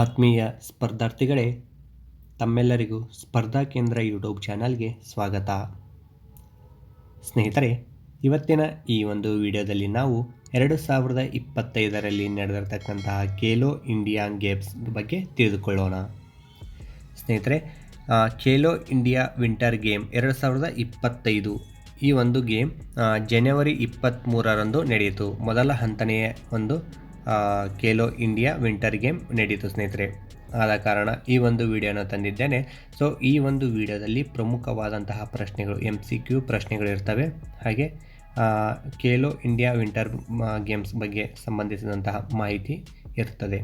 ಆತ್ಮೀಯ ಸ್ಪರ್ಧಾರ್ಥಿಗಳೇ, ತಮ್ಮೆಲ್ಲರಿಗೂ ಸ್ಪರ್ಧಾ ಕೇಂದ್ರ ಯೂಟ್ಯೂಬ್ ಚಾನಲ್ಗೆ ಸ್ವಾಗತ. ಸ್ನೇಹಿತರೆ, ಇವತ್ತಿನ ಈ ಒಂದು ವಿಡಿಯೋದಲ್ಲಿ ನಾವು ಎರಡು ಸಾವಿರದ ಇಪ್ಪತ್ತೈದರಲ್ಲಿ ನಡೆದಿರ್ತಕ್ಕಂತಹ ಖೇಲೋ ಇಂಡಿಯಾ ಗೇಮ್ಸ್ ಬಗ್ಗೆ ತಿಳಿದುಕೊಳ್ಳೋಣ. ಸ್ನೇಹಿತರೆ ಖೇಲೋ ಇಂಡಿಯಾ ವಿಂಟರ್ ಗೇಮ್ ಎರಡು ಸಾವಿರದ ಇಪ್ಪತ್ತೈದು ಈ ಒಂದು ಗೇಮ್ ಜನವರಿ ಇಪ್ಪತ್ತ್ಮೂರರಂದು ನಡೆಯಿತು. ಮೊದಲ ಹಂತನೆಯ ಒಂದು ಖೇಲೋ ಇಂಡಿಯಾ ವಿಂಟರ್ ಗೇಮ್ ನಡೀತು ಸ್ನೇಹಿತರೆ. ಆದ ಕಾರಣ ಈ ಒಂದು ವಿಡಿಯೋನ ತಂದಿದ್ದೇನೆ. ಸೊ ಈ ಒಂದು ವಿಡಿಯೋದಲ್ಲಿ ಪ್ರಮುಖವಾದಂತಹ ಪ್ರಶ್ನೆಗಳು ಎಂ ಸಿ ಕ್ಯೂ ಪ್ರಶ್ನೆಗಳು ಇರ್ತವೆ. ಹಾಗೆ ಖೇಲೋ ಇಂಡಿಯಾ ವಿಂಟರ್ ಗೇಮ್ಸ್ ಬಗ್ಗೆ ಸಂಬಂಧಿಸಿದಂತಹ ಮಾಹಿತಿ ಇರ್ತದೆ.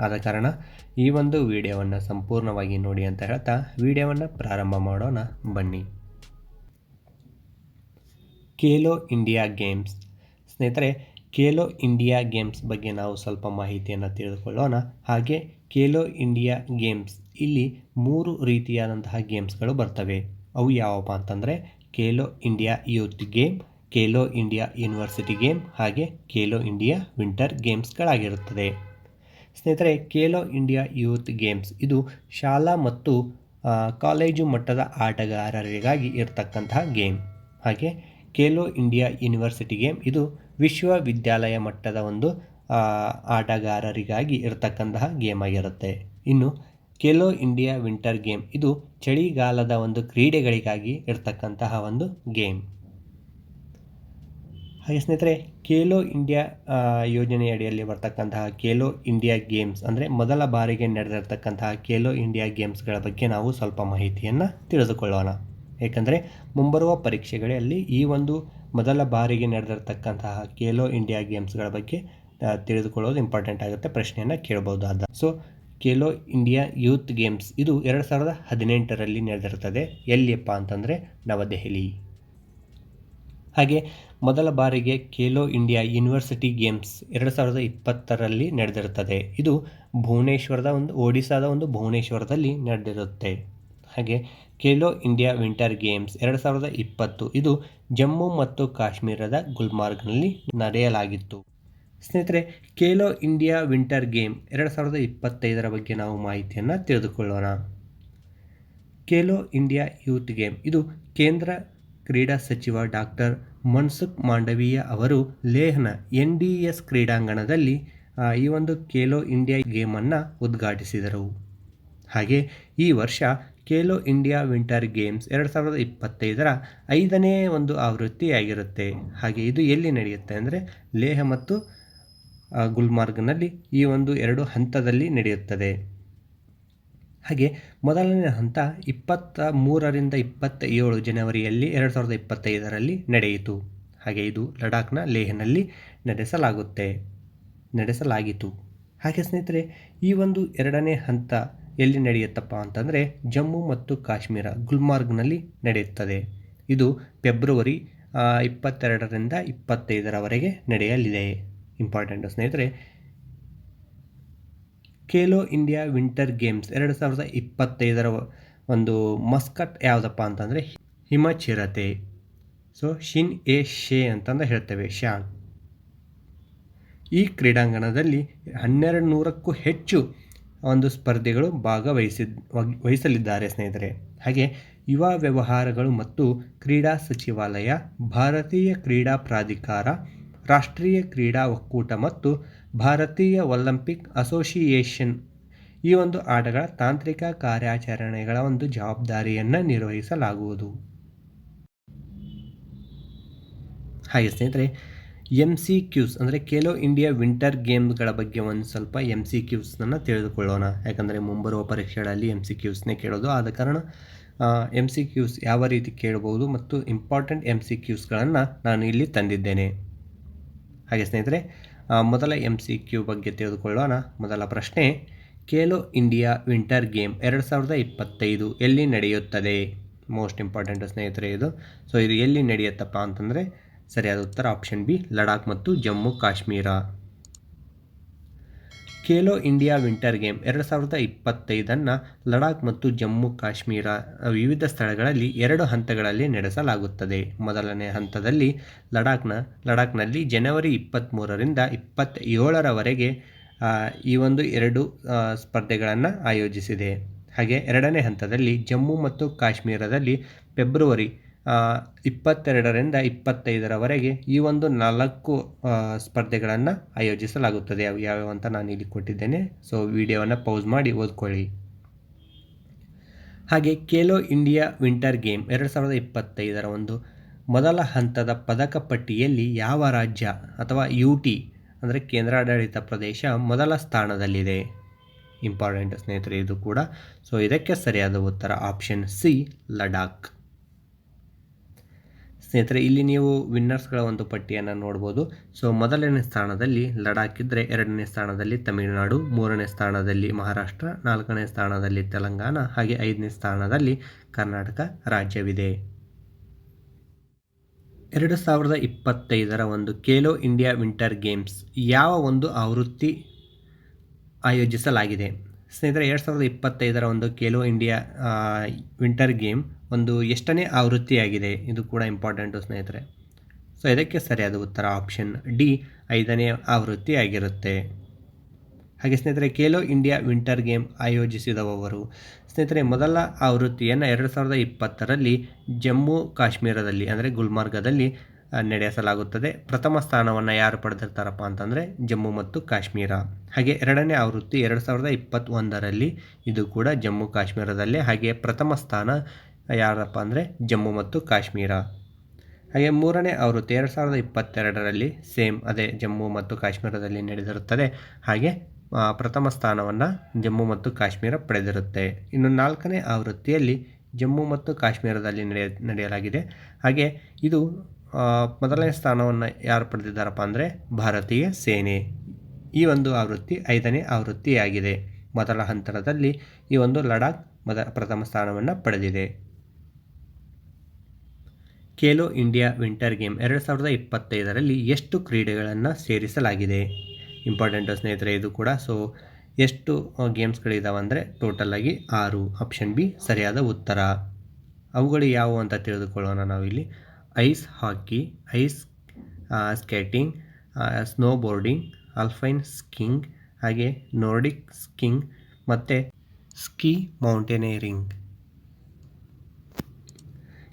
ಆದ ಕಾರಣ ಈ ಒಂದು ವಿಡಿಯೋವನ್ನು ಸಂಪೂರ್ಣವಾಗಿ ನೋಡಿ ಅಂತ ಹೇಳ್ತಾ ವಿಡಿಯೋವನ್ನು ಪ್ರಾರಂಭ ಮಾಡೋಣ. ಬನ್ನಿ. Khelo India games. ಸ್ನೇಹಿತರೆ ಖೇಲೋ ಇಂಡಿಯಾ ಗೇಮ್ಸ್ ಬಗ್ಗೆ ನಾವು ಸ್ವಲ್ಪ ಮಾಹಿತಿಯನ್ನು ತಿಳಿದುಕೊಳ್ಳೋಣ. ಹಾಗೆ ಖೇಲೋ ಇಂಡಿಯಾ ಗೇಮ್ಸ್ ಇಲ್ಲಿ ಮೂರು ರೀತಿಯಾದಂತಹ ಗೇಮ್ಸ್ಗಳು ಬರ್ತವೆ. ಅವು ಯಾವಪ್ಪ ಅಂತಂದರೆ Khelo India youth game, Khelo India university game, ಹಾಗೆ ಖೇಲೋ ಇಂಡಿಯಾ ವಿಂಟರ್ ಗೇಮ್ಸ್ಗಳಾಗಿರುತ್ತದೆ. ಸ್ನೇಹಿತರೆ, ಖೇಲೋ ಇಂಡಿಯಾ ಯೂತ್ ಗೇಮ್ಸ್ ಇದು ಶಾಲಾ ಮತ್ತು ಕಾಲೇಜು ಮಟ್ಟದ ಆಟಗಾರರಿಗಾಗಿ ಇರತಕ್ಕಂತಹ ಗೇಮ್. ಹಾಗೆ ಖೇಲೋ ಇಂಡಿಯಾ ಯೂನಿವರ್ಸಿಟಿ ಗೇಮ್ ಇದು ವಿಶ್ವವಿದ್ಯಾಲಯ ಮಟ್ಟದ ಒಂದು ಆಟಗಾರರಿಗಾಗಿ ಇರತಕ್ಕಂತಹ ಗೇಮ್ ಆಗಿರುತ್ತೆ. ಇನ್ನು ಖೇಲೋ ಇಂಡಿಯಾ ವಿಂಟರ್ ಗೇಮ್ ಇದು ಚಳಿಗಾಲದ ಒಂದು ಕ್ರೀಡೆಗಳಿಗಾಗಿ ಇರತಕ್ಕಂತಹ ಒಂದು ಗೇಮ್. ಹಾಗೆ ಸ್ನೇಹಿತರೆ, ಖೇಲೋ ಇಂಡಿಯಾ ಯೋಜನೆಯಡಿಯಲ್ಲಿ ಬರ್ತಕ್ಕಂತಹ ಖೇಲೋ ಇಂಡಿಯಾ ಗೇಮ್ಸ್ ಅಂದರೆ ಮೊದಲ ಬಾರಿಗೆ ನಡೆದಿರ್ತಕ್ಕಂತಹ ಖೇಲೋ ಇಂಡಿಯಾ ಗೇಮ್ಸ್ಗಳ ಬಗ್ಗೆ ನಾವು ಸ್ವಲ್ಪ ಮಾಹಿತಿಯನ್ನು ತಿಳಿದುಕೊಳ್ಳೋಣ. ಏಕೆಂದರೆ ಮುಂಬರುವ ಪರೀಕ್ಷೆಗಳಲ್ಲಿ ಈ ಒಂದು ಮೊದಲ ಬಾರಿಗೆ ನಡೆದಿರ್ತಕ್ಕಂತಹ ಖೇಲೋ ಇಂಡಿಯಾ ಗೇಮ್ಸ್ಗಳ ಬಗ್ಗೆ ತಿಳಿದುಕೊಳ್ಳೋದು ಇಂಪಾರ್ಟೆಂಟ್ ಆಗುತ್ತೆ. ಪ್ರಶ್ನೆಯನ್ನು ಕೇಳಬಹುದಾದ so, Khelo India youth games ಇದು ಎರಡು ಸಾವಿರದ ಹದಿನೆಂಟರಲ್ಲಿ ನಡೆದಿರ್ತದೆ. ಎಲ್ಲಿಯಪ್ಪ ಅಂತಂದರೆ ನವದೆಹಲಿ. ಹಾಗೆ ಮೊದಲ ಬಾರಿಗೆ ಖೇಲೋ ಇಂಡಿಯಾ ಯೂನಿವರ್ಸಿಟಿ ಗೇಮ್ಸ್ ಎರಡು ಸಾವಿರದ ಇಪ್ಪತ್ತರಲ್ಲಿ ನಡೆದಿರುತ್ತದೆ ಇದು ಭುವನೇಶ್ವರದ ಒಂದು, ಒಡಿಸ್ಸಾದ ಒಂದು ಭುವನೇಶ್ವರದಲ್ಲಿ ನಡೆದಿರುತ್ತೆ. ಹಾಗೆ ಖೇಲೋ ಇಂಡಿಯಾ ವಿಂಟರ್ ಗೇಮ್ಸ್ ಎರಡು ಸಾವಿರದ ಇಪ್ಪತ್ತು. ಇದು ಜಮ್ಮು ಮತ್ತು ಕಾಶ್ಮೀರದ ಗುಲ್ಮಾರ್ಗ್ನಲ್ಲಿ ನಡೆಯಲಾಗಿತ್ತು. ಸ್ನೇಹಿತರೆ, ಖೇಲೋ ಇಂಡಿಯಾ ವಿಂಟರ್ ಗೇಮ್ ಎರಡು ಸಾವಿರದ ಇಪ್ಪತ್ತೈದರ ಬಗ್ಗೆ ನಾವು ಮಾಹಿತಿಯನ್ನು ತಿಳಿದುಕೊಳ್ಳೋಣ. Khelo India youth game. ಇದು ಕೇಂದ್ರ ಕ್ರೀಡಾ ಸಚಿವ ಡಾಕ್ಟರ್ ಮನ್ಸುಖ್ ಮಾಂಡವೀಯ ಅವರು ಲೇಹ್ನ ಎನ್ ಡಿ ಎಸ್ ಕ್ರೀಡಾಂಗಣದಲ್ಲಿ ಈ ಒಂದು ಖೇಲೋ ಇಂಡಿಯಾ ಗೇಮನ್ನು ಉದ್ಘಾಟಿಸಿದರು. ಹಾಗೆ ಈ ವರ್ಷ ಖೇಲೋ ಇಂಡಿಯಾ ವಿಂಟರ್ ಗೇಮ್ಸ್ ಎರಡು ಸಾವಿರದ ಇಪ್ಪತ್ತೈದರ ಐದನೇ ಒಂದು ಆವೃತ್ತಿಯಾಗಿರುತ್ತೆ. ಹಾಗೆ ಇದು ಎಲ್ಲಿ ನಡೆಯುತ್ತೆ ಅಂದರೆ ಲೇಹ ಮತ್ತು ಗುಲ್ಮಾರ್ಗ್ನಲ್ಲಿ ಈ ಒಂದು ಎರಡು ಹಂತದಲ್ಲಿ ನಡೆಯುತ್ತದೆ. ಹಾಗೆ ಮೊದಲನೇ ಹಂತ ಇಪ್ಪತ್ತ ಮೂರರಿಂದ ಇಪ್ಪತ್ತ ಏಳು ಜನವರಿಯಲ್ಲಿ ಎರಡು ಸಾವಿರದ ಇಪ್ಪತ್ತೈದರಲ್ಲಿ ನಡೆಯಿತು. ಹಾಗೆ ಇದು ಲಡಾಖ್ನ ಲೇಹ್ನಲ್ಲಿ ನಡೆಸಲಾಗುತ್ತೆ ನಡೆಸಲಾಗಿತು ಹಾಗೆ ಸ್ನೇಹಿತರೆ, ಈ ಒಂದು ಎರಡನೇ ಹಂತ ಎಲ್ಲಿ ನಡೆಯುತ್ತಪ್ಪ ಅಂತಂದರೆ ಜಮ್ಮು ಮತ್ತು ಕಾಶ್ಮೀರ ಗುಲ್ಮಾರ್ಗ್ನಲ್ಲಿ ನಡೆಯುತ್ತದೆ. ಇದು ಫೆಬ್ರವರಿ ಇಪ್ಪತ್ತೆರಡರಿಂದ ಇಪ್ಪತ್ತೈದರವರೆಗೆ ನಡೆಯಲಿದೆ. ಇಂಪಾರ್ಟೆಂಟ್ ಸ್ನೇಹಿತರೆ, ಖೇಲೋ ಇಂಡಿಯಾ ವಿಂಟರ್ ಗೇಮ್ಸ್ ಎರಡು ಸಾವಿರದ ಇಪ್ಪತ್ತೈದರ ಒಂದು ಮಸ್ಕಟ್ ಯಾವುದಪ್ಪ ಅಂತಂದರೆ ಹಿಮಚಿರತೆ. ಸೊ, ಶಿನ್ ಎ ಶೇ ಅಂತಂದು ಹೇಳ್ತೇವೆ ಶಾನ್ ಈ ಕ್ರೀಡಾಂಗಣದಲ್ಲಿ ಹನ್ನೆರಡು ನೂರಕ್ಕೂ ಹೆಚ್ಚು ಒಂದು ಸ್ಪರ್ಧೆಗಳು ಭಾಗವಹಿಸಿದ್ ವಹಿಸಲಿದ್ದಾರೆ ಸ್ನೇಹಿತರೆ. ಹಾಗೆ ಯುವ ವ್ಯವಹಾರಗಳು ಮತ್ತು ಕ್ರೀಡಾ ಸಚಿವಾಲಯ, ಭಾರತೀಯ ಕ್ರೀಡಾ ಪ್ರಾಧಿಕಾರ, ರಾಷ್ಟ್ರೀಯ ಕ್ರೀಡಾ ಒಕ್ಕೂಟ ಮತ್ತು ಭಾರತೀಯ ಒಲಿಂಪಿಕ್ ಅಸೋಸಿಯೇಷನ್ ಈ ಒಂದು ಆಟಗಳ ತಾಂತ್ರಿಕ ಕಾರ್ಯಾಚರಣೆಗಳ ಒಂದು ಜವಾಬ್ದಾರಿಯನ್ನು ನಿರ್ವಹಿಸಲಾಗುವುದು. ಹಾಗೆ ಸ್ನೇಹಿತರೆ ಎಂ ಸಿ ಕ್ಯೂಸ್ ಅಂದರೆ ಖೇಲೋ ಇಂಡಿಯಾ ವಿಂಟರ್ ಗೇಮ್ಗಳ ಬಗ್ಗೆ ಒಂದು ಸ್ವಲ್ಪ ಎಂ ಸಿ ಕ್ಯೂಸ್ನ ತಿಳಿದುಕೊಳ್ಳೋಣ. ಯಾಕಂದರೆ ಮುಂಬರುವ ಪರೀಕ್ಷೆಗಳಲ್ಲಿ ಎಂ ಸಿ ಕ್ಯೂಸ್ನೇ ಕೇಳೋದು. ಆದ ಕಾರಣ ಎಂ ಸಿ ಕ್ಯೂಸ್ ಯಾವ ರೀತಿ ಕೇಳಬಹುದು ಮತ್ತು ಇಂಪಾರ್ಟೆಂಟ್ ಎಂ ಸಿ ಕ್ಯೂಸ್ಗಳನ್ನು ನಾನು ಇಲ್ಲಿ ತಂದಿದ್ದೇನೆ. ಹಾಗೆ ಸ್ನೇಹಿತರೆ ಮೊದಲ ಎಂ ಸಿ ಕ್ಯೂ ಬಗ್ಗೆ ತಿಳಿದುಕೊಳ್ಳೋಣ. ಮೊದಲ ಪ್ರಶ್ನೆ ಖೇಲೋ ಇಂಡಿಯಾ ವಿಂಟರ್ ಗೇಮ್ ಎರಡು ಸಾವಿರದ ಇಪ್ಪತ್ತೈದು ಎಲ್ಲಿ ನಡೆಯುತ್ತದೆ? ಮೋಸ್ಟ್ ಇಂಪಾರ್ಟೆಂಟ್ ಸ್ನೇಹಿತರೆ ಇದು. ಸೊ ಇದು ಎಲ್ಲಿ ನಡೆಯುತ್ತಪ್ಪ ಅಂತಂದರೆ ಸರಿಯಾದ ಉತ್ತರ ಆಪ್ಷನ್ ಬಿ, ಲಡಾಖ್ ಮತ್ತು Jammu Kashmir. Khelo India winter game ಎರಡು ಸಾವಿರದ ಇಪ್ಪತ್ತೈದನ್ನು ಲಡಾಖ್ ಮತ್ತು ಜಮ್ಮು ಕಾಶ್ಮೀರ ವಿವಿಧ ಸ್ಥಳಗಳಲ್ಲಿ ಎರಡು ಹಂತಗಳಲ್ಲಿ ನಡೆಸಲಾಗುತ್ತದೆ. ಮೊದಲನೇ ಹಂತದಲ್ಲಿ ಲಡಾಖ್ನ, ಲಡಾಖ್ನಲ್ಲಿ ಜನವರಿ ಇಪ್ಪತ್ತ್ಮೂರರಿಂದ ಇಪ್ಪತ್ತೇಳರವರೆಗೆ ಈ ಒಂದು ಎರಡು ಸ್ಪರ್ಧೆಗಳನ್ನು ಆಯೋಜಿಸಿದೆ. ಹಾಗೆ ಎರಡನೇ ಹಂತದಲ್ಲಿ ಜಮ್ಮು ಮತ್ತು ಕಾಶ್ಮೀರದಲ್ಲಿ ಫೆಬ್ರವರಿ ಇಪ್ಪತ್ತೆರಡರಿಂದ ಇಪ್ಪತ್ತೈದರವರೆಗೆ ಈ ಒಂದು ನಾಲ್ಕು ಸ್ಪರ್ಧೆಗಳನ್ನು ಆಯೋಜಿಸಲಾಗುತ್ತದೆ. ಅವು ಯಾವ್ಯಾವ ಅಂತ ನಾನು ಇಲ್ಲಿ ಕೊಟ್ಟಿದ್ದೇನೆ. ಸೊ ವಿಡಿಯೋವನ್ನು ಪೌಸ್ ಮಾಡಿ ಓದ್ಕೊಳ್ಳಿ. ಹಾಗೆ ಖೇಲೋ ಇಂಡಿಯಾ ವಿಂಟರ್ ಗೇಮ್ ಎರಡು ಸಾವಿರದ ಇಪ್ಪತ್ತೈದರ ಒಂದು ಮೊದಲ ಹಂತದ ಪದಕ ಪಟ್ಟಿಯಲ್ಲಿ ಯಾವ ರಾಜ್ಯ ಅಥವಾ ಯು ಟಿ ಅಂದರೆ ಕೇಂದ್ರಾಡಳಿತ ಪ್ರದೇಶ ಮೊದಲ ಸ್ಥಾನದಲ್ಲಿದೆ? ಇಂಪಾರ್ಟೆಂಟ್ ಸ್ನೇಹಿತರೆ, ಇದು ಕೂಡ. ಸೊ ಇದಕ್ಕೆ ಸರಿಯಾದ ಉತ್ತರ ಆಪ್ಷನ್ ಸಿ ಲಡಾಖ್. ಸ್ನೇಹಿತರೆ, ಇಲ್ಲಿ ನೀವು ವಿನ್ನರ್ಸ್ಗಳ ಒಂದು ಪಟ್ಟಿಯನ್ನು ನೋಡ್ಬೋದು. ಸೊ ಮೊದಲನೇ ಸ್ಥಾನದಲ್ಲಿ ಲಡಾಖ್ ಇದ್ದರೆ ಎರಡನೇ ಸ್ಥಾನದಲ್ಲಿ ತಮಿಳುನಾಡು, ಮೂರನೇ ಸ್ಥಾನದಲ್ಲಿ ಮಹಾರಾಷ್ಟ್ರ, ನಾಲ್ಕನೇ ಸ್ಥಾನದಲ್ಲಿ ತೆಲಂಗಾಣ, ಹಾಗೆ ಐದನೇ ಸ್ಥಾನದಲ್ಲಿ ಕರ್ನಾಟಕ ರಾಜ್ಯವಿದೆ. ಎರಡು ಸಾವಿರದ ಇಪ್ಪತ್ತೈದರ ಒಂದು ಖೇಲೋ ಇಂಡಿಯಾ ವಿಂಟರ್ ಗೇಮ್ಸ್ ಯಾವ ಒಂದು ಆವೃತ್ತಿ ಆಯೋಜಿಸಲಾಗಿದೆ? ಸ್ನೇಹಿತರೆ, ಎರಡು ಸಾವಿರದ ಇಪ್ಪತ್ತೈದರ ಒಂದು ಖೇಲೋ ಇಂಡಿಯಾ ವಿಂಟರ್ ಗೇಮ್ ಒಂದು ಎಷ್ಟನೇ ಆವೃತ್ತಿಯಾಗಿದೆ? ಇದು ಕೂಡ ಇಂಪಾರ್ಟೆಂಟು ಸ್ನೇಹಿತರೆ. ಸೊ ಇದಕ್ಕೆ ಸರಿಯಾದ ಉತ್ತರ ಆಪ್ಷನ್ ಡಿ ಐದನೇ ಆವೃತ್ತಿ ಆಗಿರುತ್ತೆ ಹಾಗೆ ಸ್ನೇಹಿತರೆ, ಖೇಲೋ ಇಂಡಿಯಾ ವಿಂಟರ್ ಗೇಮ್ ಆಯೋಜಿಸಿದವರು. ಸ್ನೇಹಿತರೆ, ಮೊದಲ ಆವೃತ್ತಿಯನ್ನು ಎರಡು ಸಾವಿರದ ಇಪ್ಪತ್ತರಲ್ಲಿ ಜಮ್ಮು ಕಾಶ್ಮೀರದಲ್ಲಿ, ಅಂದರೆ ಗುಲ್ಮಾರ್ಗದಲ್ಲಿ ನಡೆಸಲಾಗುತ್ತದೆ. ಪ್ರಥಮ ಸ್ಥಾನವನ್ನು ಯಾರು ಪಡೆದಿರ್ತಾರಪ್ಪ ಅಂತಂದರೆ ಜಮ್ಮು ಮತ್ತು ಕಾಶ್ಮೀರ. ಹಾಗೆ ಎರಡನೇ ಆವೃತ್ತಿ ಎರಡು ಸಾವಿರದ ಇಪ್ಪತ್ತೊಂದರಲ್ಲಿ ಇದು ಕೂಡ ಜಮ್ಮು ಕಾಶ್ಮೀರದಲ್ಲೇ, ಹಾಗೆ ಪ್ರಥಮ ಸ್ಥಾನ ಯಾರಪ್ಪ ಅಂದರೆ ಜಮ್ಮು ಮತ್ತು ಕಾಶ್ಮೀರ. ಹಾಗೆ ಮೂರನೇ ಆವೃತ್ತಿ ಎರಡು ಸಾವಿರದ ಇಪ್ಪತ್ತೆರಡರಲ್ಲಿ ಸೇಮ್ ಅದೇ ಜಮ್ಮು ಮತ್ತು ಕಾಶ್ಮೀರದಲ್ಲಿ ನಡೆದಿರುತ್ತದೆ. ಹಾಗೆ ಪ್ರಥಮ ಸ್ಥಾನವನ್ನು ಜಮ್ಮು ಮತ್ತು ಕಾಶ್ಮೀರ ಪಡೆದಿರುತ್ತೆ. ಇನ್ನು ನಾಲ್ಕನೇ ಆವೃತ್ತಿಯಲ್ಲಿ ಜಮ್ಮು ಮತ್ತು ಕಾಶ್ಮೀರದಲ್ಲಿ ನಡೆಯ, ನಡೆಯಲಾಗಿದೆ. ಹಾಗೆ, ಇದು ಮೊದಲನೇ ಸ್ಥಾನವನ್ನು ಯಾರು ಪಡೆದಿದ್ದಾರಪ್ಪ ಅಂದರೆ ಭಾರತೀಯ ಸೇನೆ. ಈ ಒಂದು ಆವೃತ್ತಿ ಐದನೇ ಆವೃತ್ತಿಯಾಗಿದೆ. ಮೊದಲ ಹಂತದಲ್ಲಿ ಈ ಒಂದು ಲಡಾಖ್ ಮೊದ, ಪ್ರಥಮ ಸ್ಥಾನವನ್ನು ಪಡೆದಿದೆ. ಖೇಲೋ ಇಂಡಿಯಾ ವಿಂಟರ್ ಗೇಮ್ ಎರಡು ಸಾವಿರದ ಇಪ್ಪತ್ತೈದರಲ್ಲಿ ಎಷ್ಟು ಕ್ರೀಡೆಗಳನ್ನು ಸೇರಿಸಲಾಗಿದೆ? ಇಂಪಾರ್ಟೆಂಟು ಸ್ನೇಹಿತರೆ, ಇದು ಕೂಡ. ಸೊ ಎಷ್ಟು ಗೇಮ್ಸ್ಗಳಿದಾವೆ ಅಂದರೆ ಟೋಟಲಾಗಿ ಆರು. ಆಪ್ಷನ್ ಬಿ, ಸರಿಯಾದ ಉತ್ತರ. ಅವುಗಳು ಯಾವುವು ಅಂತ ತಿಳಿದುಕೊಳ್ಳೋಣ ನಾವಿಲ್ಲಿ. Ice hockey, ice skating snowboarding alpine skiing, ಹಾಗೆ ನೋರ್ಡಿಕ್ ಸ್ಕಿಂಗ್, ಮತ್ತು ski mountaineering.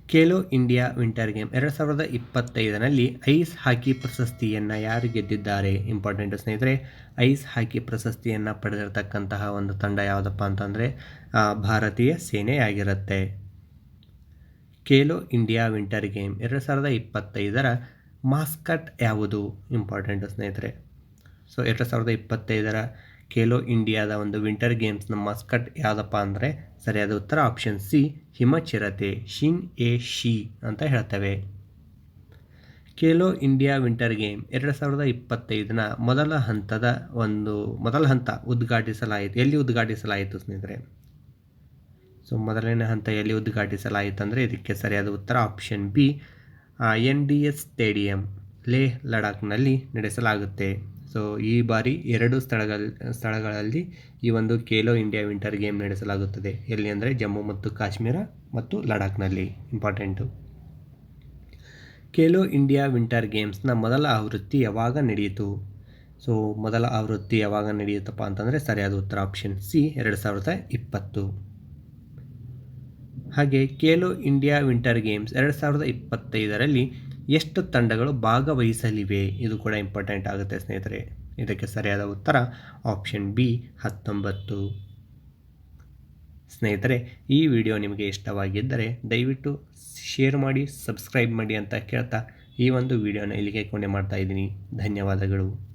Khelo India winter game ಎರಡು ಸಾವಿರದ ಇಪ್ಪತ್ತೈದರಲ್ಲಿ ಐಸ್ ಹಾಕಿ ಪ್ರಶಸ್ತಿಯನ್ನು ಯಾರು ಗೆದ್ದಿದ್ದಾರೆ? ಇಂಪಾರ್ಟೆಂಟ್ ಸ್ನೇಹಿತರೆ, ಐಸ್ ಹಾಕಿ ಪ್ರಶಸ್ತಿಯನ್ನು ಪಡೆದಿರತಕ್ಕಂತಹ ಒಂದು ತಂಡ ಯಾವುದಪ್ಪ ಅಂತಂದರೆ ಭಾರತೀಯ ಸೇನೆಯಾಗಿರುತ್ತೆ ಖೇಲೋ ಇಂಡಿಯಾ ವಿಂಟರ್ ಗೇಮ್ ಎರಡು ಸಾವಿರದ ಇಪ್ಪತ್ತೈದರ ಮಾಸ್ಕಟ್ ಯಾವುದು? ಇಂಪಾರ್ಟೆಂಟ್ ಸ್ನೇಹಿತರೆ. ಸೊ, ಎರಡು ಸಾವಿರದ ಇಪ್ಪತ್ತೈದರ ಖೇಲೋ ಇಂಡಿಯಾದ ಒಂದು ವಿಂಟರ್ ಗೇಮ್ಸ್ನ ಮಸ್ಕಟ್ ಯಾವುದಪ್ಪ ಅಂದರೆ ಸರಿಯಾದ ಉತ್ತರ ಆಪ್ಷನ್ ಸಿ ಹಿಮಚಿರತೆ, ಶಿನ್ ಎ ಶಿ ಅಂತ ಹೇಳ್ತವೆ. ಖೇಲೋ ಇಂಡಿಯಾ ವಿಂಟರ್ ಗೇಮ್ ಎರಡು ಸಾವಿರದ ಇಪ್ಪತ್ತೈದನ ಮೊದಲ ಹಂತದ ಒಂದು ಮೊದಲ ಹಂತ ಉದ್ಘಾಟಿಸಲಾಯಿತು. ಎಲ್ಲಿ ಉದ್ಘಾಟಿಸಲಾಯಿತು ಸ್ನೇಹಿತರೆ? ಸೊ, ಮೊದಲನೇ ಹಂತ ಎಲ್ಲಿ ಉದ್ಘಾಟಿಸಲಾಯಿತು ಅಂದರೆ ಇದಕ್ಕೆ ಸರಿಯಾದ ಉತ್ತರ option B N D S stadium, Leh ಲಡಾಖ್ನಲ್ಲಿ ನಡೆಸಲಾಗುತ್ತೆ. ಸೊ ಈ ಬಾರಿ ಎರಡು ಸ್ಥಳಗಳ ಸ್ಥಳಗಳಲ್ಲಿ ಈ ಒಂದು ಖೇಲೋ ಇಂಡಿಯಾ ವಿಂಟರ್ ಗೇಮ್ ನಡೆಸಲಾಗುತ್ತದೆ. ಎಲ್ಲಿ ಅಂದರೆ ಜಮ್ಮು ಮತ್ತು ಕಾಶ್ಮೀರ ಮತ್ತು ಲಡಾಖ್ನಲ್ಲಿ. ಇಂಪಾರ್ಟೆಂಟು. ಖೇಲೋ ಇಂಡಿಯಾ ವಿಂಟರ್ ಗೇಮ್ಸ್ನ ಮೊದಲ ಆವೃತ್ತಿ ಯಾವಾಗ ನಡೆಯಿತು? ಸೊ ಮೊದಲ ಆವೃತ್ತಿ ಯಾವಾಗ ನಡೆಯುತ್ತಪ್ಪ ಅಂತಂದರೆ ಸರಿಯಾದ ಉತ್ತರ ಆಪ್ಷನ್ ಸಿ ಎರಡು ಸಾವಿರದ ಇಪ್ಪತ್ತು. ಹಾಗೆ ಖೇಲೋ ಇಂಡಿಯಾ ವಿಂಟರ್ ಗೇಮ್ಸ್ ಎರಡು ಸಾವಿರದ ಇಪ್ಪತ್ತೈದರಲ್ಲಿ ಎಷ್ಟು ತಂಡಗಳು ಭಾಗವಹಿಸಲಿವೆ? ಇದು ಕೂಡ ಇಂಪಾರ್ಟೆಂಟ್ ಆಗುತ್ತೆ ಸ್ನೇಹಿತರೆ. ಇದಕ್ಕೆ ಸರಿಯಾದ ಉತ್ತರ ಆಪ್ಷನ್ ಬಿ ಹತ್ತೊಂಬತ್ತು. ಸ್ನೇಹಿತರೆ, ಈ ವಿಡಿಯೋ ನಿಮಗೆ ಇಷ್ಟವಾಗಿದ್ದರೆ ದಯವಿಟ್ಟು ಶೇರ್ ಮಾಡಿ ಸಬ್ಸ್ಕ್ರೈಬ್ ಮಾಡಿ ಅಂತ ಕೇಳ್ತಾ ಈ ಒಂದು ವಿಡಿಯೋನ ಇಲ್ಲಿಗೆ ಕೊನೆ ಮಾಡ್ತಾ ಇದ್ದೀನಿ. ಧನ್ಯವಾದಗಳು.